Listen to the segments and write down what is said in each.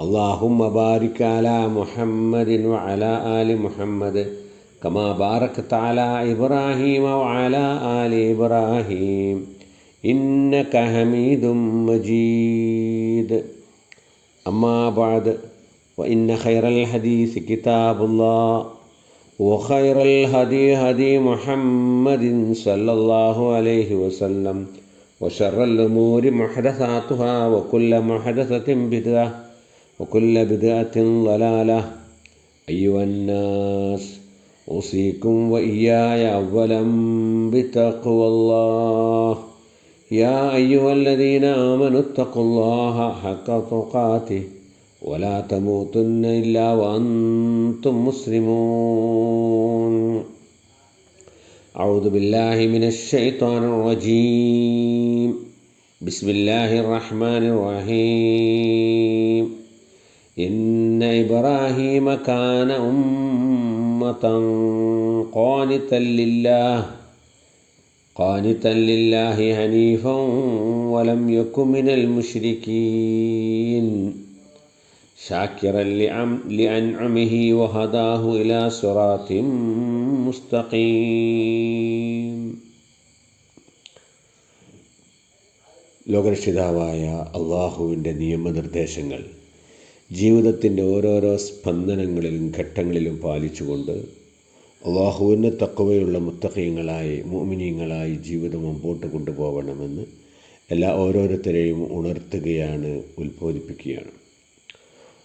اللهم بارك على محمد وعلى آل محمد كما باركت على إبراهيم وعلى آل إبراهيم إنك حميد مجيد أما بعد وإن خير الحديث كتاب الله وخير الهدي هدي محمد صلى الله عليه وسلم وشر الأمور محدثاتها وكل محدثة بدعة وكل بدعة ضلالة. أيها الناس أوصيكم وإياي أولا بتقوى الله. يا أيها الذين آمنوا اتقوا الله حق تقاته ولا تموتن إلا وأنتم مسلمون. أعوذ بالله من الشيطان الرجيم. بسم الله الرحمن الرحيم. إن إبراهيم كان أمة قانتا لله قانتا لله حنيفا ولم يكن من المشركين شاكرا لأنعمه وهداه إلى صراط مستقيم ലോകരക്ഷിതാവായ അള്ളാഹുവിൻ്റെ നിയമനിർദ്ദേശങ്ങൾ ജീവിതത്തിന്റെ ഓരോരോ സ്പന്ദനങ്ങളിലും ഘട്ടങ്ങളിലും പാലിച്ചുകൊണ്ട് അള്ളാഹുവിന് തക്കവയുള്ള മുത്തഹയങ്ങളായി മോമിനിയങ്ങളായി ജീവിതം മുമ്പോട്ട് കൊണ്ടുപോകണമെന്ന് എല്ലാ ഓരോരുത്തരെയും ഉണർത്തുകയാണ് ഉത്ബോധിപ്പിക്കുകയാണ്.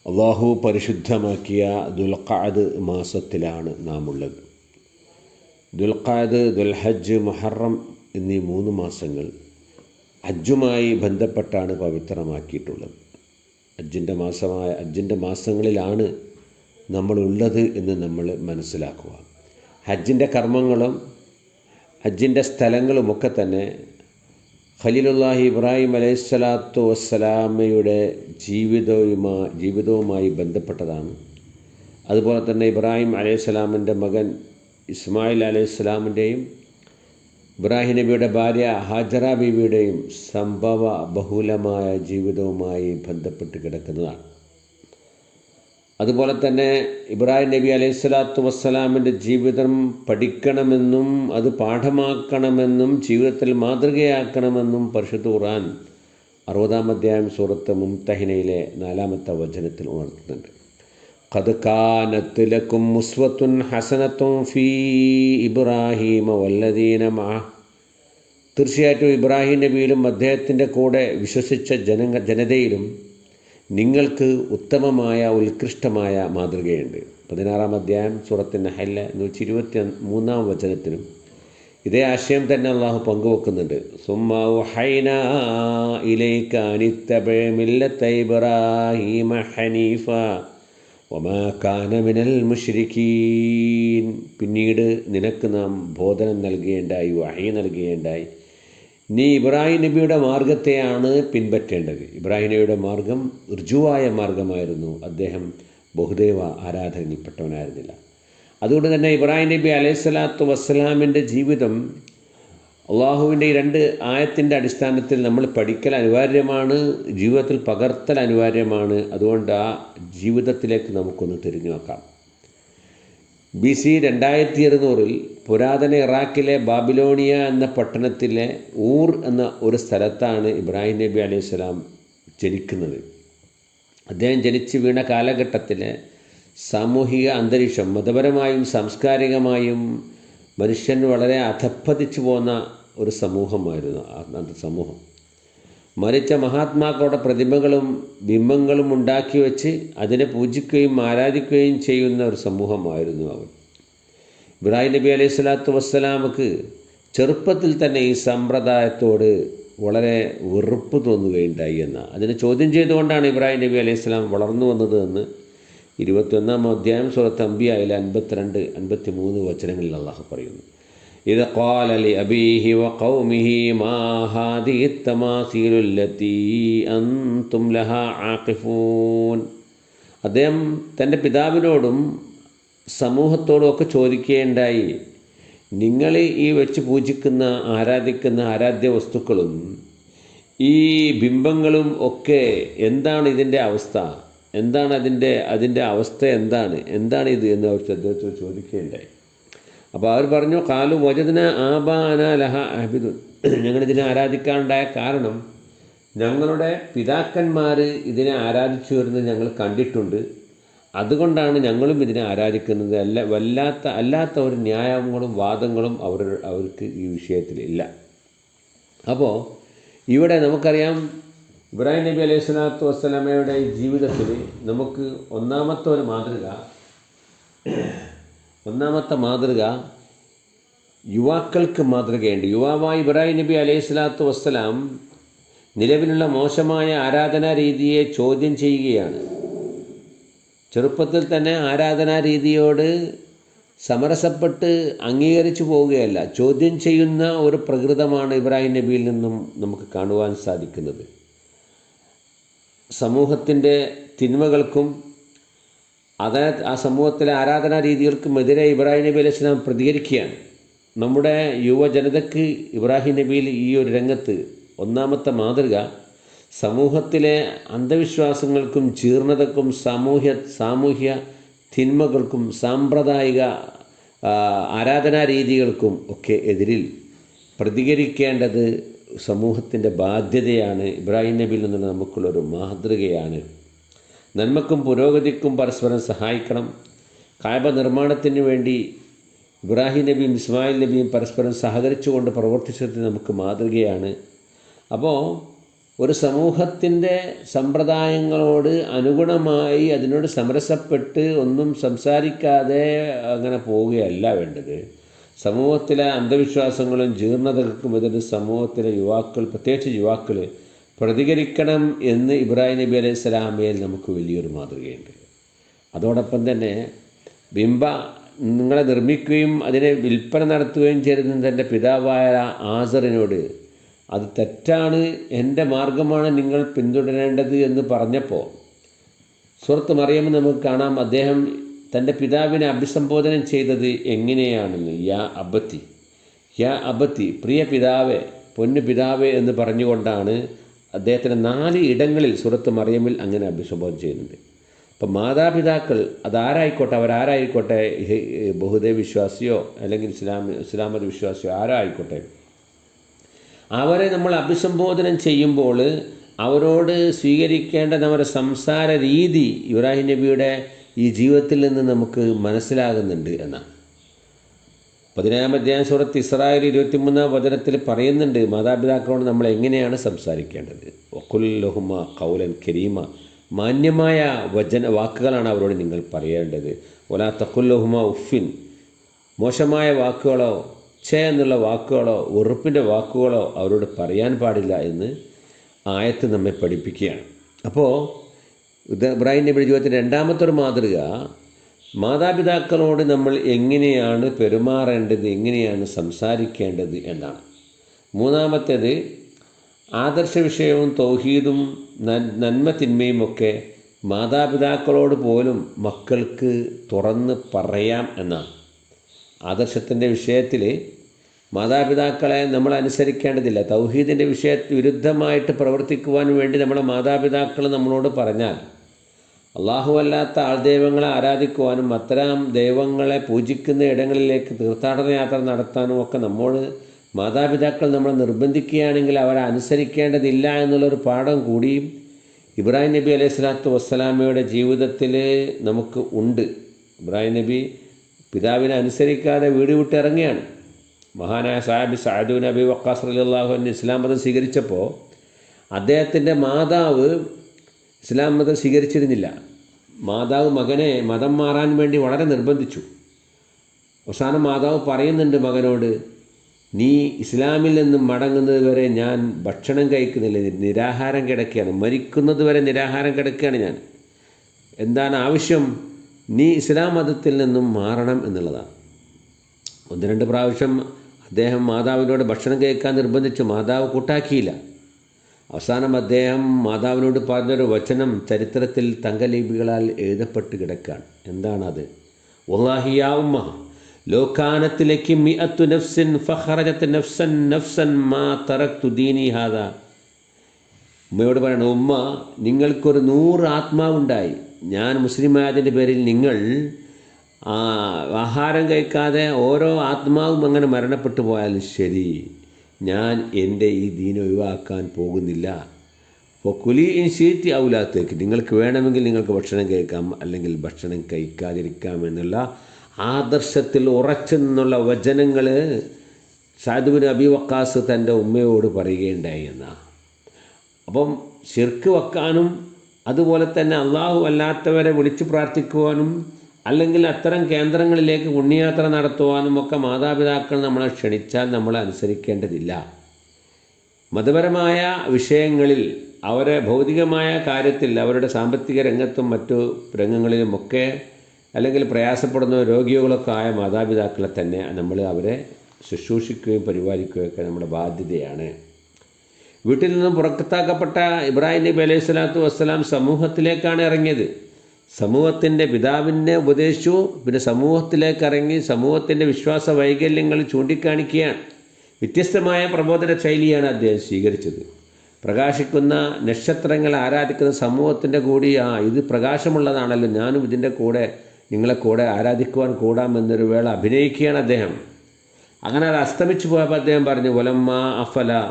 അള്ളാഹു പരിശുദ്ധമാക്കിയ ദുൽഖാദ് മാസത്തിലാണ് നാം ഉള്ളത് ദുൽഖാദ് ദുൽഹജ്ജ് മുഹറം എന്നീ മൂന്ന് മാസങ്ങൾ ഹജ്ജുമായി ബന്ധപ്പെട്ടാണ് പവിത്രമാക്കിയിട്ടുള്ളത്. ഹജ്ജിന്റെ മാസമായ ഹജ്ജിന്റെ മാസങ്ങളിലാണ് നമ്മളുള്ളത് എന്ന് നമ്മൾ മനസ്സിലാക്കുക. ഹജ്ജിന്റെ കർമ്മങ്ങളും ഹജ്ജിന്റെ സ്ഥലങ്ങളുമൊക്കെ തന്നെ ഖലീലുല്ലാഹി ഇബ്രാഹിം അലൈഹി സ്വലാത്തു വസ്സലാമയുടെ ജീവിതവുമായി ജീവിതവുമായി ബന്ധപ്പെട്ടതാണ്. അതുപോലെ തന്നെ ഇബ്രാഹിം അലൈഹിസ്സലാമിന്റെ മകൻ ഇസ്മായിൽ അലൈഹിസ്സലാമിന്റെയും ഇബ്രാഹിം നബിയുടെ ഭാര്യ ഹാജറ ബീവിയുടെയും സംഭവ ബഹുലമായ ജീവിതവുമായി ബന്ധപ്പെട്ട് കിടക്കുന്നതാണ്. അതുപോലെ തന്നെ ഇബ്രാഹിം നബി അലൈഹി സ്വലാത്തു വസ്സലാമിന്റെ ജീവിതം പഠിക്കണമെന്നും അത് പാഠമാക്കണമെന്നും ജീവിതത്തിൽ മാതൃകയാക്കണമെന്നും പരിശുദ്ധ ഖുർആൻ അറുപതാം അധ്യായം സൂറത്ത് മുംതഹിനയിലെ നാലാമത്തെ വചനത്തിൽ ഉണർത്തുന്നുണ്ട്. മുസ്വത്തുൻ ഹസനത്തും ഫീ ഇബ്രാഹിമ വല്ലദീന മാ തീർച്ചയായിട്ടും ഇബ്രാഹിം നബിയിലും അദ്ദേഹത്തിന്റെ കൂടെ വിശ്വസിച്ച ജന ജനതയിലും നിങ്ങൾക്ക് ഉത്തമമായ ഉത്കൃഷ്ടമായ മാതൃകയുണ്ട്. പതിനാറാം അധ്യായം സൂറത്തിന്റെ ഹല്ല നൂറ്റി ഇരുപത്തി മൂന്നാം വചനത്തിനും ഇതേ ആശയം തന്നെ അള്ളാഹു പങ്കുവെക്കുന്നുണ്ട്. ഇബ്രാഹിമ ഹനീഫ ഒമാക്കാനമിനൽ മുഷ്രിഖീൻ പിന്നീട് നിനക്ക് നാം ബോധനം നൽകേണ്ടായി വഹി നൽകേണ്ടായി. നീ ഇബ്രാഹിം നബിയുടെ മാർഗത്തെയാണ് പിൻപറ്റേണ്ടത്. ഇബ്രാഹിം നബിയുടെ മാർഗം ഋജുവായ മാർഗമായിരുന്നു അദ്ദേഹം ബഹുദേവ ആരാധനയിൽപ്പെട്ടവനായിരുന്നില്ല അതുകൊണ്ട് തന്നെ ഇബ്രാഹിം നബി അലൈഹിസ്സലാത്തു വസ്സലാമിന്റെ ജീവിതം അള്ളാഹുവിന്റെ ഈ രണ്ട് ആയത്തിന്റെ അടിസ്ഥാനത്തിൽ നമ്മൾ പഠിക്കൽ അനിവാര്യമാണ് ജീവിതത്തിൽ പകർത്തൽ അനിവാര്യമാണ്. അതുകൊണ്ട് ആ ജീവിതത്തിലേക്ക് നമുക്കൊന്ന് തിരിഞ്ഞു നോക്കാം. ബി സി രണ്ടായിരത്തി ഇരുന്നൂറിൽ പുരാതന ഇറാഖിലെ ബാബിലോണിയ എന്ന പട്ടണത്തിലെ ഊർ എന്ന ഒരു സ്ഥലത്താണ് ഇബ്രാഹിം നബി അലൈഹി സ്വലാം ജനിക്കുന്നത്. അദ്ദേഹം ജനിച്ചു വീണ കാലഘട്ടത്തിലെ സാമൂഹിക അന്തരീക്ഷം മതപരമായും സാംസ്കാരികമായും മനുഷ്യൻ വളരെ അധപ്പതിച്ചു പോന്ന ഒരു സമൂഹമായിരുന്നു അന്നത്തെ സമൂഹം. മരിച്ച മഹാത്മാക്കളുടെ പ്രതിമകളും ബിംബങ്ങളും ഉണ്ടാക്കി വെച്ച് അതിനെ പൂജിക്കുകയും ആരാധിക്കുകയും ചെയ്യുന്ന ഒരു സമൂഹമായിരുന്നു അവൻ. ഇബ്രാഹിം നബി അലൈഹി സ്വലാത്തു വസ്സലാമക്ക് ചെറുപ്പത്തിൽ തന്നെ ഈ സമ്പ്രദായത്തോട് വളരെ വെറുപ്പ് തോന്നുകയുണ്ടായി എന്ന അതിനെ ചോദ്യം ചെയ്തുകൊണ്ടാണ് ഇബ്രാഹിം നബി അലൈഹി സ്വലാം വളർന്നു വന്നത് എന്ന് ഇരുപത്തിയൊന്നാം അധ്യായം സുഹൃത്ത് അമ്പിയായാലും അൻപത്തിരണ്ട് അൻപത്തി മൂന്ന് വചനങ്ങളിൽ അള്ളാഹു പറയുന്നു. ഇത് قال لأبيه وقومه ما هذه التماثيل التي أنتم لها عاقفون അദ്ദേഹം തൻ്റെ പിതാവിനോടും സമൂഹത്തോടും ഒക്കെ ചോദിക്കുകയുണ്ടായി നിങ്ങൾ ഈ വെച്ച് പൂജിക്കുന്ന ആരാധിക്കുന്ന ആരാധ്യ വസ്തുക്കളും ഈ ബിംബങ്ങളും ഒക്കെ എന്താണ് ഇതിൻ്റെ അവസ്ഥ എന്താണ് അതിൻ്റെ അതിൻ്റെ അവസ്ഥ എന്താണ് എന്താണ് ഇത് എന്ന് അവർ അദ്ദേഹത്തോട് ചോദിക്കുകയുണ്ടായി അപ്പോൾ അവർ പറഞ്ഞു കാലു വജദിന ആബാന ലഹ ഞങ്ങൾ ഞങ്ങളിതിനെ ആരാധിക്കാനുണ്ടായ കാരണം ഞങ്ങളുടെ പിതാക്കന്മാർ ഇതിനെ ആരാധിച്ചു വരുന്നത് ഞങ്ങൾ കണ്ടിട്ടുണ്ട്. അതുകൊണ്ടാണ് ഞങ്ങളും ഇതിനെ ആരാധിക്കുന്നത്. അല്ല വല്ലാത്ത അല്ലാത്ത ഒരു ന്യായങ്ങളും വാദങ്ങളും അവർ അവർക്ക് ഈ വിഷയത്തിൽ ഇല്ല. അപ്പോൾ ഇവിടെ നമുക്കറിയാം ഇബ്രാഹിം നബി അലൈഹി സ്വലാത്തു വസ്സലാമയുടെ ജീവിതത്തിൽ നമുക്ക് ഒന്നാമത്തെ ഒരു മാതൃക ഒന്നാമത്തെ മാതൃക യുവാക്കൾക്ക് മാതൃകയുണ്ട്. യുവാവായി ഇബ്രാഹിം നബി അലൈഹി സ്വലാത്തു വസ്സലാം നിലവിലുള്ള മോശമായ ആരാധനാ രീതിയെ ചോദ്യം ചെയ്യുകയാണ്. ചെറുപ്പത്തിൽ തന്നെ ആരാധനാ രീതിയോട് സമരസപ്പെട്ട് അംഗീകരിച്ചു പോവുകയല്ല. ചോദ്യം ചെയ്യുന്ന ഒരു പ്രകൃതമാണ് ഇബ്രാഹിം നബിയിൽ നിന്നും നമുക്ക് കാണുവാൻ സാധിക്കുന്നത്. സമൂഹത്തിന്റെ തിന്മകൾക്കും അതേ ആ സമൂഹത്തിലെ ആരാധനാ രീതികൾക്കുമെതിരെ ഇബ്രാഹിം നബി അലൈഹി സ്വലാം പ്രതികരിക്കുകയാണ്. നമ്മുടെ യുവജനതയ്ക്ക് ഇബ്രാഹിം നബിയിൽ ഈ ഒരു രംഗത്ത് ഒന്നാമത്തെ മാതൃക സമൂഹത്തിലെ അന്ധവിശ്വാസങ്ങൾക്കും ജീർണതക്കും സാമൂഹ്യ സാമൂഹ്യ തിന്മകൾക്കും സാമ്പ്രദായിക ആരാധനാ രീതികൾക്കും ഒക്കെ എതിരിൽ പ്രതികരിക്കേണ്ടത് സമൂഹത്തിന്റെ ബാധ്യതയാണ് ഇബ്രാഹിം നബിയിൽ നിന്ന് നമുക്കുള്ളൊരു മാതൃകയാണ്. നന്മക്കും പുരോഗതിക്കും പരസ്പരം സഹായിക്കണം. കായബ നിർമ്മാണത്തിന് വേണ്ടി ഇബ്രാഹിം നബിയും ഇസ്മായിൽ നബിയും പരസ്പരം സഹകരിച്ചുകൊണ്ട് പ്രവർത്തിച്ചത് നമുക്ക് മാതൃകയാണ്. അപ്പോൾ ഒരു സമൂഹത്തിന്റെ സമ്പ്രദായങ്ങളോട് അനുഗുണമായി അതിനോട് സമരസപ്പെട്ട് ഒന്നും സംസാരിക്കാതെ അങ്ങനെ പോവുകയല്ല വേണ്ടത്. സമൂഹത്തിലെ അന്ധവിശ്വാസങ്ങളും ജീർണതകൾക്കും എതിരെ സമൂഹത്തിലെ യുവാക്കൾ പ്രത്യേകിച്ച് യുവാക്കൾ പ്രതികരിക്കണം എന്ന് ഇബ്രാഹിം നബി അലൈഹി സ്വലാമയിൽ നമുക്ക് വലിയൊരു മാതൃകയുണ്ട്. അതോടൊപ്പം തന്നെ ബിംബ നിങ്ങളെ നിർമ്മിക്കുകയും അതിനെ വിൽപ്പന നടത്തുകയും ചെയ്തിരുന്ന തന്റെ പിതാവായ ആസറിനോട് അത് തെറ്റാണ് എന്റെ മാർഗമാണ് നിങ്ങൾ പിന്തുടരേണ്ടത് എന്ന് പറഞ്ഞപ്പോൾ സുഹൃത്ത് മറിയുമ്പോൾ നമുക്ക് കാണാം അദ്ദേഹം തന്റെ പിതാവിനെ അഭിസംബോധന ചെയ്തത് എങ്ങനെയാണെന്ന്. യാ അബത്തി യാ അബത്തി പ്രിയ പിതാവേ പൊന്നു പിതാവേ എന്ന് പറഞ്ഞുകൊണ്ടാണ് അദ്ദേഹത്തിന് നാല് ഇടങ്ങളിൽ സുഹൃത്ത് മറിയമിൽ അങ്ങനെ അഭിസംബോധന ചെയ്യുന്നുണ്ട്. അപ്പം മാതാപിതാക്കൾ അതാരായിക്കോട്ടെ അവരാരായിക്കോട്ടെ ബഹുദൈവ വിശ്വാസിയോ അല്ലെങ്കിൽ ഇസ്ലാം ഇസ്ലാമത വിശ്വാസിയോ ആരോ ആയിക്കോട്ടെ അവരെ നമ്മൾ അഭിസംബോധനം ചെയ്യുമ്പോൾ അവരോട് സ്വീകരിക്കേണ്ട നമ്മുടെ സംസാര രീതി ഇബ്രാഹിം നബിയുടെ ഈ ജീവിതത്തിൽ നിന്ന് നമുക്ക് മനസ്സിലാകുന്നുണ്ട് എന്നാണ്. പതിനേഴാം അധ്യായം സൂറത്ത് ഇസ്രായേൽ ഇരുപത്തിമൂന്നാം വചനത്തിൽ പറയുന്നുണ്ട് മാതാപിതാക്കളോട് നമ്മൾ എങ്ങനെയാണ് സംസാരിക്കേണ്ടത്? ഒക്കുല്ലഹുമ കൗലൻ കരീമ. മാന്യമായ വചന വാക്കുകളാണ് അവരോട് നിങ്ങൾ പറയേണ്ടത്. ഒലാ തക്കുല്ലഹുമ ഉഫിൻ മോശമായ വാക്കുകളോ ഛ എന്നുള്ള വാക്കുകളോ ഉറപ്പിന്റെ വാക്കുകളോ അവരോട് പറയാൻ പാടില്ല എന്ന് ആയത്ത് നമ്മെ പഠിപ്പിക്കുകയാണ്. അപ്പോൾ ഇബ്രാഹിം നബിയുടെ ജീവിതത്തിന്റെ രണ്ടാമത്തെ ഒരു മാതൃക മാതാപിതാക്കളോട് നമ്മൾ എങ്ങനെയാണ് പെരുമാറേണ്ടത് എങ്ങനെയാണ് സംസാരിക്കേണ്ടത് എന്നാണ്. മൂന്നാമത്തേത് ആദർശ വിഷയവും തൗഹീദും നന്മ തിന്മയുമൊക്കെ മാതാപിതാക്കളോട് പോലും മക്കൾക്ക് തുറന്ന് പറയാം എന്നാണ്. ആദർശത്തിന്റെ വിഷയത്തിൽ മാതാപിതാക്കളെ നമ്മൾ അനുസരിക്കേണ്ടതില്ല. തൗഹീദിന്റെ വിഷയ വിരുദ്ധമായിട്ട് പ്രവർത്തിക്കുവാൻ വേണ്ടി നമ്മളെ മാതാപിതാക്കൾ നമ്മളോട് പറഞ്ഞാൽ അള്ളാഹു അല്ലാത്ത ആൾദൈവങ്ങളെ ആരാധിക്കുവാനും അത്തരം ദൈവങ്ങളെ പൂജിക്കുന്ന ഇടങ്ങളിലേക്ക് തീർത്ഥാടന യാത്ര നടത്താനും ഒക്കെ നമ്മോട് മാതാപിതാക്കൾ നമ്മളെ നിർബന്ധിക്കുകയാണെങ്കിൽ അവരെ അനുസരിക്കേണ്ടതില്ല എന്നുള്ളൊരു പാഠം കൂടിയും ഇബ്രാഹിം നബി അലൈഹി സ്വലാത്തു വസ്സലാമയുടെ ജീവിതത്തിൽ നമുക്ക് ഉണ്ട്. ഇബ്രാഹിം നബി പിതാവിനെ അനുസരിക്കാതെ വീട് വിട്ടിറങ്ങിയാണ് മഹാനായ സാഹിബ് സാദു നബി വക്കാസ് അലി അലിള്ളാഹു ഇസ്ലാം മതം സ്വീകരിച്ചപ്പോൾ അദ്ദേഹത്തിന്റെ മാതാവ് ഇസ്ലാം മതം സ്വീകരിച്ചിരുന്നില്ല. മാതാവ് മകനെ മതം മാറാൻ വേണ്ടി വളരെ നിർബന്ധിച്ചു. അവസാനം മാതാവ് പറയുന്നുണ്ട് മകനോട് നീ ഇസ്ലാമിൽ നിന്നും മടങ്ങുന്നത് വരെ ഞാൻ ഭക്ഷണം കഴിക്കുന്നില്ല. നിരാഹാരം കിടക്കുകയാണ്. മരിക്കുന്നത് വരെ നിരാഹാരം കിടക്കുകയാണ് ഞാൻ. എന്താണ് ആവശ്യം? നീ ഇസ്ലാം മതത്തിൽ നിന്നും മാറണം എന്നുള്ളതാണ്. ഒന്ന് രണ്ട് പ്രാവശ്യം അദ്ദേഹം മാതാവിനോട് ഭക്ഷണം കഴിക്കാൻ നിർബന്ധിച്ചു. മാതാവ് കൂട്ടാക്കിയില്ല. അവസാനം അദ്ദേഹം മാതാവിനോട് പറഞ്ഞൊരു വചനം ചരിത്രത്തിൽ തങ്കലിപികളാൽ എഴുതപ്പെട്ട് കിടക്കുകയാണ് എന്താണത്? ഒല്ലാഹിയാ ഉമ്മ ലോകാനത്തിലേക്ക് മിഅത്തു നഫ്സിൻ ഫഹറജത്ത് നഫ്സൻ നഫ്സൻ മാ തറക്തു ദീനി ഹാദ. ഉമ്മയോട് പറയണം ഉമ്മ നിങ്ങൾക്കൊരു നൂറ് ആത്മാവുണ്ടായി. ഞാൻ മുസ്ലിമായതിന്റെ പേരിൽ നിങ്ങൾ ആഹാരം കഴിക്കാതെ ഓരോ ആത്മാവും അങ്ങനെ മരണപ്പെട്ടു പോയാലും ശരി. ഞാൻ എന്റെ ഈ ദീന ഒഴിവാക്കാൻ പോകുന്നില്ല. അപ്പോൾ കുലി ഇൻ ഷീറ്റ് ഔലാത്തേക്ക്. നിങ്ങൾക്ക് വേണമെങ്കിൽ നിങ്ങൾക്ക് ഭക്ഷണം കഴിക്കാം അല്ലെങ്കിൽ ഭക്ഷണം കഴിക്കാതിരിക്കാം എന്നുള്ള ആദർശത്തിൽ ഉറച്ചു നിന്നുള്ള വചനങ്ങൾ സാധുവിന് അബി വക്കാസ് തന്റെ ഉമ്മയോട് പറയുകയുണ്ടായി എന്നാണ് അപ്പം ശിർക്ക് വെക്കാനും അതുപോലെ തന്നെ അള്ളാഹു അല്ലാത്തവരെ വിളിച്ചു പ്രാർത്ഥിക്കുവാനും അല്ലെങ്കിൽ അത്തരം കേന്ദ്രങ്ങളിലേക്ക് പുണ്യയാത്ര നടത്തുവാനും ഒക്കെ മാതാപിതാക്കൾ നമ്മളെ ക്ഷണിച്ചാൽ നമ്മൾ അനുസരിക്കേണ്ടതില്ല. മതപരമായ വിഷയങ്ങളിൽ അവരെ ഭൗതികമായ കാര്യത്തിൽ അവരുടെ സാമ്പത്തിക രംഗത്തും മറ്റു രംഗങ്ങളിലുമൊക്കെ അല്ലെങ്കിൽ പ്രയാസപ്പെടുന്ന രോഗികളൊക്കെ ആയ മാതാപിതാക്കളെ തന്നെ നമ്മൾ അവരെ ശുശ്രൂഷിക്കുകയും പരിപാലിക്കുകയും ഒക്കെ നമ്മുടെ ബാധ്യതയാണ്. വീട്ടിൽ നിന്നും പുറത്താക്കപ്പെട്ട ഇബ്രാഹിം നബി അലൈഹി സ്വലാത്തു വസ്സലാം സമൂഹത്തിലേക്കാണ് ഇറങ്ങിയത്. സമൂഹത്തിന്റെ പിതാവിനെ ഉപദേശിച്ചു. പിന്നെ സമൂഹത്തിലേക്ക് ഇറങ്ങി സമൂഹത്തിന്റെ വിശ്വാസ വൈകല്യങ്ങൾ ചൂണ്ടിക്കാണിക്കുകയാണ്. വ്യത്യസ്തമായ പ്രബോധന ശൈലിയാണ് അദ്ദേഹം സ്വീകരിച്ചത്. പ്രകാശിക്കുന്ന നക്ഷത്രങ്ങൾ ആരാധിക്കുന്ന സമൂഹത്തിന്റെ കൂടി ആ ഇത് പ്രകാശമുള്ളതാണല്ലോ. ഞാനും ഇതിന്റെ കൂടെ നിങ്ങളെ കൂടെ ആരാധിക്കുവാൻ കൂടാമെന്നൊരു വേള അഭിനയിക്കുകയാണ് അദ്ദേഹം. അങ്ങനെ അത് അസ്തമിച്ചു പോയപ്പോൾ അദ്ദേഹം പറഞ്ഞു വലമ്മ അഫല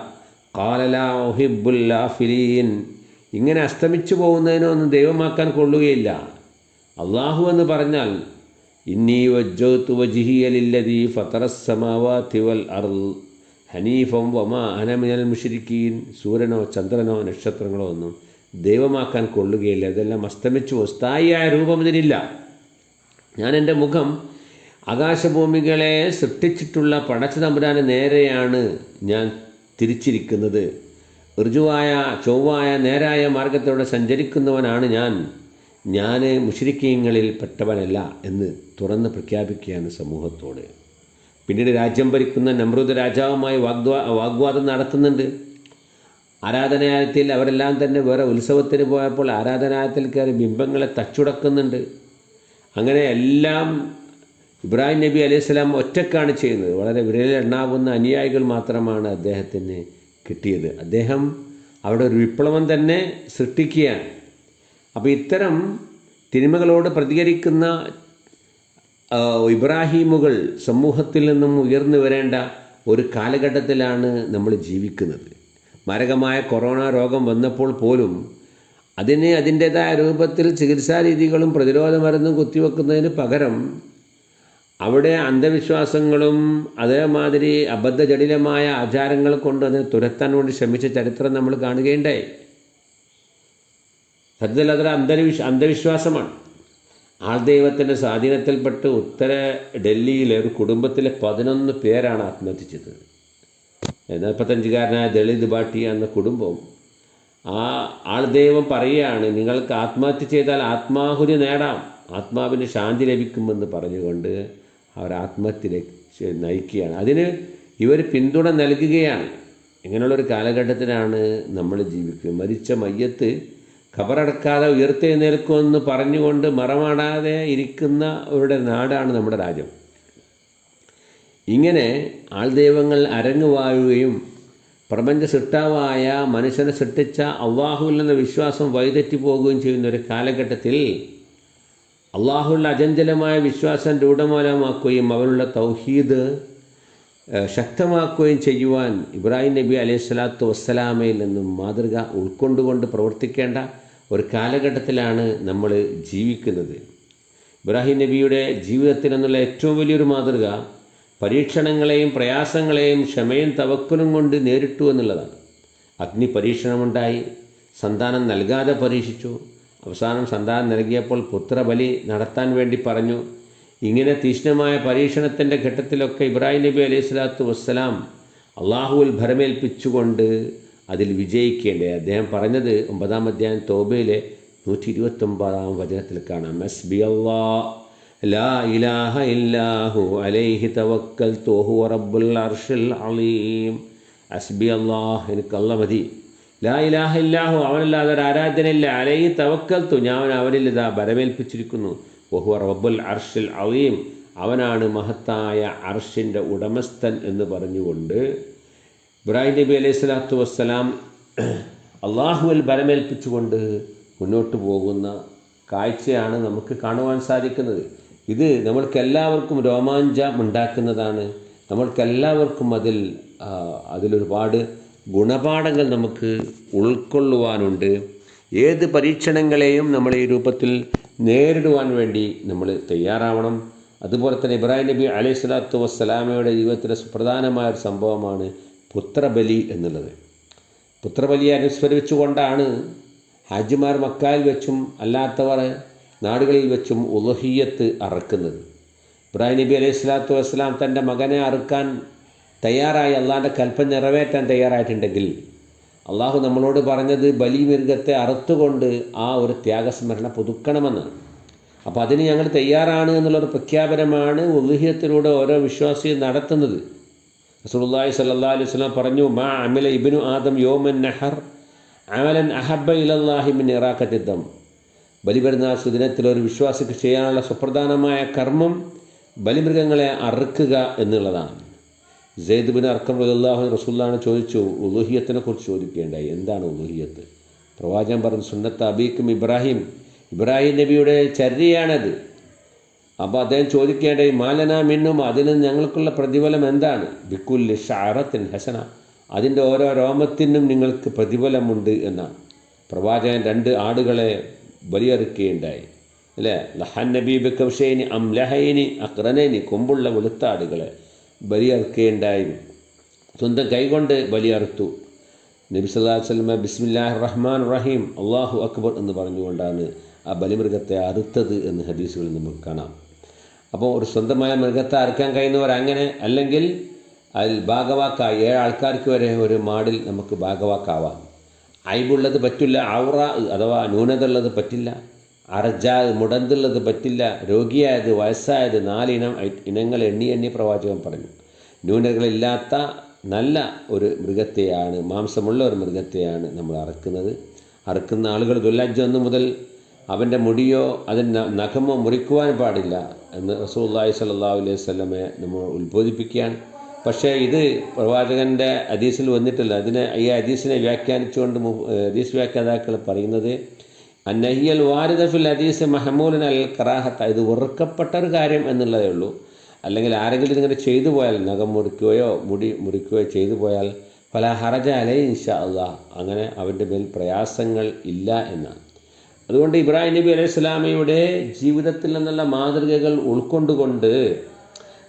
കാലല ഒഹിബുല്ല ആഫിലീൻ ഇങ്ങനെ അസ്തമിച്ചു പോകുന്നതിനൊന്നും ദൈവമാക്കാൻ കൊള്ളുകയില്ല. അള്ളാഹു എന്ന് പറഞ്ഞാൽ ഇന്നി വജ്ജോത്തു വജിഹിയലില്ലതി ഫത്തറസമാവാത്തി വൽ അർൽ ഹനീഫം വമ അനമിനൽ മുഷിരിക്കീൻ. സൂര്യനോ ചന്ദ്രനോ നക്ഷത്രങ്ങളോ ഒന്നും ദൈവമാക്കാൻ കൊള്ളുകയില്ല. ഇതെല്ലാം അസ്തമിച്ചു. സ്ഥായിയായ രൂപം ഇതിനില്ല. ഞാൻ എന്റെ മുഖം ആകാശഭൂമികളെ സൃഷ്ടിച്ചിട്ടുള്ള പടച്ചു തമ്പുരാന് നേരെയാണ് ഞാൻ തിരിച്ചിരിക്കുന്നത്. ഋജുവായ ചൊവ്വായ നേരായ മാർഗത്തിലൂടെ സഞ്ചരിക്കുന്നവനാണ് ഞാൻ. ഞാൻ മുഷരിക്കീങ്ങളിൽ പെട്ടവനല്ല എന്ന് തുറന്ന് പ്രഖ്യാപിക്കുകയാണ് സമൂഹത്തോട്. പിന്നീട് രാജ്യം ഭരിക്കുന്ന നമ്രൂദ് രാജാവുമായി വാഗ്വാ വാഗ്വാദം നടത്തുന്നുണ്ട്. ആരാധനാലയത്തിൽ അവരെല്ലാം തന്നെ വേറെ ഉത്സവത്തിന് പോയപ്പോൾ ആരാധനാലയത്തിൽ കയറി ബിംബങ്ങളെ തച്ചുടക്കുന്നുണ്ട്. അങ്ങനെ എല്ലാം ഇബ്രാഹിം നബി അലൈഹി സ്വലാം ഒറ്റക്കാണ് ചെയ്യുന്നത്. വളരെ വിരലിലെണ്ണാവുന്ന അനുയായികൾ മാത്രമാണ് അദ്ദേഹത്തിന് കിട്ടിയത്. അദ്ദേഹം അവിടെ ഒരു വിപ്ലവം തന്നെ സൃഷ്ടിക്കുകയാണ്. അപ്പോൾ ഇത്തരം തിന്മകളോട് പ്രതികരിക്കുന്ന ഇബ്രാഹീമുകൾ സമൂഹത്തിൽ നിന്നും ഉയർന്നു വരേണ്ട ഒരു കാലഘട്ടത്തിലാണ് നമ്മൾ ജീവിക്കുന്നത്. മാരകമായ കൊറോണ രോഗം വന്നപ്പോൾ പോലും അതിന് അതിന്റേതായ രൂപത്തിൽ ചികിത്സാ രീതികളും പ്രതിരോധ മരുന്നും കുത്തിവെക്കുന്നതിന് പകരം അവിടെ അന്ധവിശ്വാസങ്ങളും അതേമാതിരി അബദ്ധജടിലമായ ആചാരങ്ങൾ കൊണ്ട് അതിനെ തുരത്താൻ വേണ്ടി ശ്രമിച്ച ചരിത്രം നമ്മൾ കാണുകയുണ്ടായി. സത്യത്തിൽ അതൊരു അന്ധവിശ്വ അന്ധവിശ്വാസമാണ്. ആൾദൈവത്തിന്റെ സ്വാധീനത്തിൽപ്പെട്ട് ഉത്തര ഡൽഹിയിലെ ഒരു കുടുംബത്തിലെ പതിനൊന്ന് പേരാണ് ആത്മഹത്യ ചെയ്തത് നാൽപ്പത്തഞ്ചുകാരനായ ദളിത് ഭാട്ടി എന്ന കുടുംബം ആ ആൾദൈവം പറയുകയാണ് നിങ്ങൾക്ക് ആത്മഹത്യ ചെയ്താൽ ആത്മാഹുതി നേടാം ആത്മാവിന് ശാന്തി ലഭിക്കുമെന്ന് പറഞ്ഞുകൊണ്ട് അവർ ആത്മഹത്യയിലേക്ക് നയിക്കുകയാണ്. അതിന് ഇവർ പിന്തുണ നൽകുകയാണ്. ഇങ്ങനെയുള്ളൊരു കാലഘട്ടത്തിലാണ് നമ്മൾ ജീവിക്കുന്നത്. മരിച്ച മയ്യത്ത് ഖബറടക്കാതെ ഉയർത്തെഴുന്നേൽക്കുമെന്ന് പറഞ്ഞുകൊണ്ട് മറമാടാതെ ഇരിക്കുന്ന അവരുടെ നാടാണ് നമ്മുടെ രാജ്യം. ഇങ്ങനെ ആൾദൈവങ്ങൾ അരങ്ങുവാഴുകയും പ്രപഞ്ച സൃഷ്ടാവായ മനുഷ്യനെ സൃഷ്ടിച്ച അള്ളാഹുവിൽ നിന്ന് വിശ്വാസം വഴിതെറ്റി പോകുകയും ചെയ്യുന്ന ഒരു കാലഘട്ടത്തിൽ അള്ളാഹുവിൽ അചഞ്ചലമായ വിശ്വാസം രൂഢമൂലമാക്കുകയും അവനുള്ള തൗഹീദ് ശക്തമാക്കുകയും ചെയ്യുവാൻ ഇബ്രാഹിം നബി അലൈഹി സ്വലാത്തു വസ്സലാമയിൽ നിന്നും മാതൃക ഉൾക്കൊണ്ടുകൊണ്ട് പ്രവർത്തിക്കേണ്ട ഒരു കാലഘട്ടത്തിലാണ് നമ്മൾ ജീവിക്കുന്നത്. ഇബ്രാഹിം നബിയുടെ ജീവിതത്തിൽ എന്നുള്ള ഏറ്റവും വലിയൊരു മാതൃക പരീക്ഷണങ്ങളെയും പ്രയാസങ്ങളെയും ക്ഷമയും തവക്കലും കൊണ്ട് നേരിട്ടു എന്നുള്ളതാണ്. അഗ്നി പരീക്ഷണമുണ്ടായി സന്താനം നൽകാതെ പരീക്ഷിച്ചു അവസാനം സന്താനം നൽകിയപ്പോൾ പുത്രബലി നടത്താൻ വേണ്ടി പറഞ്ഞു ഇങ്ങനെ തീഷ്ണമായ പരീക്ഷണത്തിന്റെ ഘട്ടത്തിലൊക്കെ ഇബ്രാഹിം നബി അലൈഹി സ്വലാത്തു വസ്സലാം അള്ളാഹുവിൽ ഭരമേൽപ്പിച്ചുകൊണ്ട് അതിൽ വിജയിക്കേണ്ടേ? അദ്ദേഹം പറഞ്ഞത് ഒമ്പതാം അധ്യായം തോബയിലെ നൂറ്റി ഇരുപത്തൊമ്പതാം വചനത്തിൽ കാണാം എസ് ബി അള്ളാ ലാ ഇലാഹ ഇല്ലാഹു അലൈഹി തവക്കൽ തോഹു റബ്ബുൽ അർഷിൽ അലീം. അസ്ബി അള്ളാഹ് എനിക്ക് മതി. ലാ ഇലാഹ അവനല്ലാതെ ഒരു ആരാധനയില്ല. അലൈ തവക്കൽത്തു ഞാൻ അവനിൽ ഇതാ ബലമേൽപ്പിച്ചിരിക്കുന്നു. വഹുവ റബ്ബുൽ അർഷിൽ അവയും അവനാണ് മഹത്തായ അർഷിന്റെ ഉടമസ്ഥൻ എന്ന് പറഞ്ഞുകൊണ്ട് ഇബ്രാഹിം നബി അലൈഹി സ്വലാത്തു വസ്സലാം അള്ളാഹുവിൽ ബലമേൽപ്പിച്ചുകൊണ്ട് മുന്നോട്ട് പോകുന്ന കാഴ്ചയാണ് നമുക്ക് കാണുവാൻ സാധിക്കുന്നത്. ഇത് നമ്മൾക്കെല്ലാവർക്കും രോമാഞ്ചം ഉണ്ടാക്കുന്നതാണ്. നമ്മൾക്കെല്ലാവർക്കും അതിൽ അതിലൊരുപാട് ഗുണപാഠങ്ങൾ നമുക്ക് ഉൾക്കൊള്ളുവാനുണ്ട്. ഏത് പരീക്ഷണങ്ങളെയും നമ്മൾ ഈ രൂപത്തിൽ നേരിടുവാൻ വേണ്ടി നമ്മൾ തയ്യാറാവണം. അതുപോലെ തന്നെ ഇബ്രാഹിം നബി അലൈഹി സ്വലാത്തു വസ്സലാമയുടെ ജീവിതത്തിലെ സുപ്രധാനമായ ഒരു സംഭവമാണ് പുത്രബലി എന്നുള്ളത്. പുത്രബലിയെ അനുസ്മരിച്ചുകൊണ്ടാണ് ഹാജിമാർ മക്കായിൽ വെച്ചും അല്ലാത്തവർ നാടുകളിൽ വെച്ചും ഉലഹിയത്ത് അറക്കുന്നത്. ഇബ്രാഹിം നബി അലൈഹി സ്വലാത്തു വസ്സലാം തന്റെ മകനെ അറുക്കാൻ തയ്യാറായി അള്ളാന്റെ കൽപ്പന നിറവേറ്റാൻ തയ്യാറായിട്ടുണ്ടെങ്കിൽ അള്ളാഹു നമ്മളോട് പറഞ്ഞത് ബലി മൃഗത്തെ അറുത്തുകൊണ്ട് ആ ഒരു ത്യാഗസ്മരണ പുതുക്കണമെന്നാണ്. അപ്പോൾ അതിന് ഞങ്ങൾ തയ്യാറാണ് എന്നുള്ളൊരു പ്രഖ്യാപനമാണ് ഉൽഹിയത്തിലൂടെ ഓരോ വിശ്വാസിയും നടത്തുന്നത്. റസൂലുള്ളാഹി സ്വല്ലല്ലാഹു അലൈഹി വസല്ലം പറഞ്ഞു മാ അമില ഇബ്നു ആദം യോമൻ നഹർ അമലൻ അഹബ്ബ ഇലല്ലാഹി മിൻ ഇറാഖത്തിദ്ദം ബലിപെരുന്നാൾ സുദിനത്തിൽ ഒരു വിശ്വാസിക്ക് ചെയ്യാനുള്ള സുപ്രധാനമായ കർമ്മം ബലിമൃഗങ്ങളെ അറുക്കുക എന്നുള്ളതാണ്. സെയ്ദ് ബിൻ അർക്കം റളിയല്ലാഹു റസുല്ലാണ് ചോദിച്ചു ഉലുഹിയത്തിനെ കുറിച്ച് ചോദിക്കേണ്ടായി. എന്താണ് ഉലുഹിയത്ത്? പ്രവാചകൻ പറഞ്ഞു സുന്നത്ത് അബീക്കും ഇബ്രാഹിം. ഇബ്രാഹിം നബിയുടെ ചര്യയാണത്. അപ്പോൾ അദ്ദേഹം ചോദിക്കേണ്ടായി മാലന മിന്നും അതിന് ഞങ്ങൾക്കുള്ള പ്രതിഫലം എന്താണ്? ബിക്കുല്ലി ഷാറത്തിൻ ഹസന. അതിന്റെ ഓരോ രോമത്തിനും നിങ്ങൾക്ക് പ്രതിഫലമുണ്ട് എന്നാണ്. പ്രവാചകൻ രണ്ട് ആടുകളെ ബലിയറുക്കുകയുണ്ടായി അല്ലേ? ലഹൻ നബി ബിക്കൗഷൈനി അം ലഹൈനി അക്രനേനി കൊമ്പുള്ള വെളുത്ത ആടുകളെ. ബലിയറുക്കുകയുണ്ടായി സ്വന്തം കൈകൊണ്ട് ബലിയറുത്തു. നബി സല്ലാ വല്ലമ ബിസ്മില്ലാഹ് റഹ്മാൻ റഹീം അള്ളാഹു അക്ബർ എന്ന് പറഞ്ഞുകൊണ്ടാണ് ആ ബലിമൃഗത്തെ അറുത്തത് എന്ന് ഹദീസുകളിൽ നമുക്ക് കാണാം. അപ്പോൾ ഒരു സ്വന്തമായ മൃഗത്തെ അറുക്കാൻ കഴിയുന്നവർ അങ്ങനെ അല്ലെങ്കിൽ അതിൽ ഭാഗവാക്കായി ഏഴ് ആൾക്കാർക്ക് വരെ ഒരു മാടിൽ നമുക്ക് ഭാഗവാക്കാവാം. അയബുള്ളത് പറ്റില്ല ഔറ അഥവാ ന്യൂനത ഉള്ളത് പറ്റില്ല. അറജ മുടന്തുള്ളത് പറ്റില്ല. രോഗിയായത് വയസ്സായത് നാലിനം ഇനങ്ങൾ എണ്ണി എണ്ണി പ്രവാചകൻ പറഞ്ഞു. ന്യൂനതകളില്ലാത്ത നല്ല ഒരു മൃഗത്തെയാണ് മാംസമുള്ള ഒരു മൃഗത്തെയാണ് നമ്മൾ അറക്കുന്നത്. അറക്കുന്ന ആളുകൾ ദുല്ലജ്ജ് ഒന്ന് മുതൽ അവന്റെ മുടിയോ അതിന് നഖമോ മുറിക്കുവാൻ പാടില്ല എന്ന് റസൂല്ലായി സല്ലാ അലൈഹി സ്വലമെ നമ്മൾ ഉത്ബോധിപ്പിക്കുകയാണ്. പക്ഷേ ഇത് പ്രവാചകന്റെ ഹദീസിൽ വന്നിട്ടില്ല. അതിനെ ഈ ഹദീസിനെ വ്യാഖ്യാനിച്ചുകൊണ്ട് ഹദീസ് വ്യാഖ്യാതാക്കൾ പറയുന്നത് അന്നഹിയൽ വാരിദ ഹദീസ് മഹമൂലിൻ അൽ കറാഹത്ത. ഇത് വെറുക്കപ്പെട്ട ഒരു കാര്യം എന്നുള്ളതേ ഉള്ളൂ. അല്ലെങ്കിൽ ആരെങ്കിലും ഇതിങ്ങനെ ചെയ്തു പോയാൽ നഖം മുറിക്കുകയോ മുടി മുറിക്കുകയോ ചെയ്തു പോയാൽ പല ഹറജ അലൈ ഇൻഷാ അങ്ങനെ അവന്റെ മേൽ പ്രയാസങ്ങൾ ഇല്ല എന്നാണ്. അതുകൊണ്ട് ഇബ്രാഹിം നബി അലൈഹി സ്വലാമയുടെ ജീവിതത്തിൽ നിന്നുള്ള മാതൃകകൾ ഉൾക്കൊണ്ടുകൊണ്ട്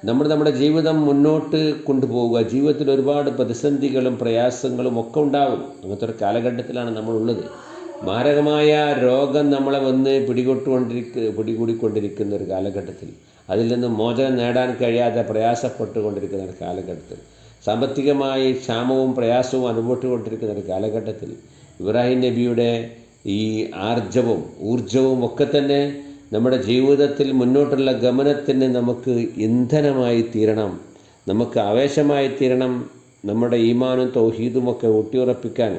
നമ്മൾ നമ്മുടെ ജീവിതം മുന്നോട്ട് കൊണ്ടുപോവുക. ജീവിതത്തിൽ ഒരുപാട് പ്രതിസന്ധികളും പ്രയാസങ്ങളും ഒക്കെ ഉണ്ടാവും. അങ്ങനത്തെ ഒരു കാലഘട്ടത്തിലാണ് നമ്മളുള്ളത്. മാരകമായ രോഗം നമ്മളെ വന്ന് പിടികൊട്ടുകൊണ്ടിരിക്ക പിടികൂടിക്കൊണ്ടിരിക്കുന്ന ഒരു കാലഘട്ടത്തിൽ. അതിൽ നിന്ന് മോചനം നേടാൻ കഴിയാതെ പ്രയാസപ്പെട്ടുകൊണ്ടിരിക്കുന്ന ഒരു കാലഘട്ടത്തിൽ. സാമ്പത്തികമായി ക്ഷാമവും പ്രയാസവും അനുഭവിച്ചുകൊണ്ടിരിക്കുന്ന ഒരു കാലഘട്ടത്തിൽ ഇബ്രാഹിം നബിയുടെ ഈ ആർജവും ഊർജവും ഒക്കെ തന്നെ നമ്മുടെ ജീവിതത്തിൽ മുന്നോട്ടുള്ള ഗമനത്തിന് നമുക്ക് ഇന്ധനമായി തീരണം. നമുക്ക് ആവേശമായി തീരണം. നമ്മുടെ ഈമാനും തൗഹീദും ഒക്കെ ഊട്ടിയുറപ്പിക്കാൻ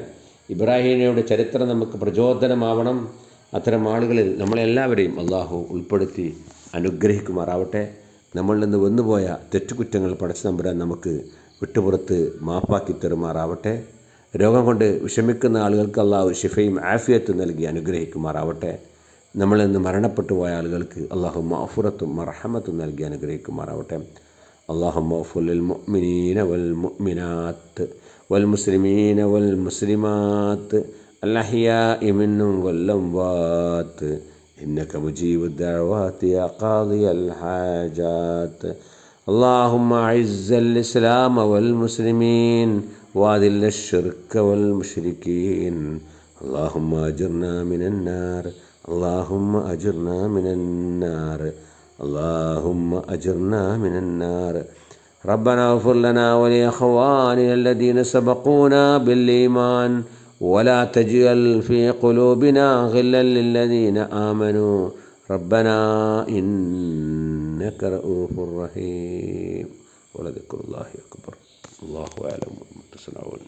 ഇബ്രാഹിമിയുടെ ചരിത്രം നമുക്ക് പ്രചോദനമാവണം. അത്തരം ആളുകളിൽ നമ്മളെല്ലാവരെയും അള്ളാഹു ഉൾപ്പെടുത്തി അനുഗ്രഹിക്കുമാറാവട്ടെ. നമ്മളിൽ നിന്ന് വന്നുപോയ തെറ്റുകുറ്റങ്ങൾ പടച്ചു നമ്പരാൻ നമുക്ക് വിട്ടുപുറത്ത് മാപ്പാക്കി തരുമാറാവട്ടെ. രോഗം കൊണ്ട് വിഷമിക്കുന്ന ആളുകൾക്ക് അള്ളാഹു ഷിഫയും ആഫിയത്തും നൽകി അനുഗ്രഹിക്കുമാറാവട്ടെ. നമ്മളിൽ നിന്ന് മരണപ്പെട്ടു പോയ ആളുകൾക്ക് അള്ളാഹു മഫുറത്തും മർഹമത്തും നൽകി അനുഗ്രഹിക്കുമാറാവട്ടെ. അള്ളാഹു മഫുലിൽ മുഅ്മിനീന വൽ മുഅ്മിനാത്ത്. والمسلمين والمسلمات. الأحياء منهم والأموات. إنك مجيب الدعوات يا قاضي الحاجات. اللهم أعز الإسلام والمسلمين وأذل الشرك والمشركين. اللهم أجرنا من النار. اللهم أجرنا من النار. اللهم أجرنا من النار. ربنا اغفر لنا ولإخواننا الذين سبقونا بالإيمان ولا تجعل في قلوبنا غلا للذين آمنوا. ربنا إنك رؤوف رحيم. ولذكر الله أكبر. الله أعلم ما تصنعون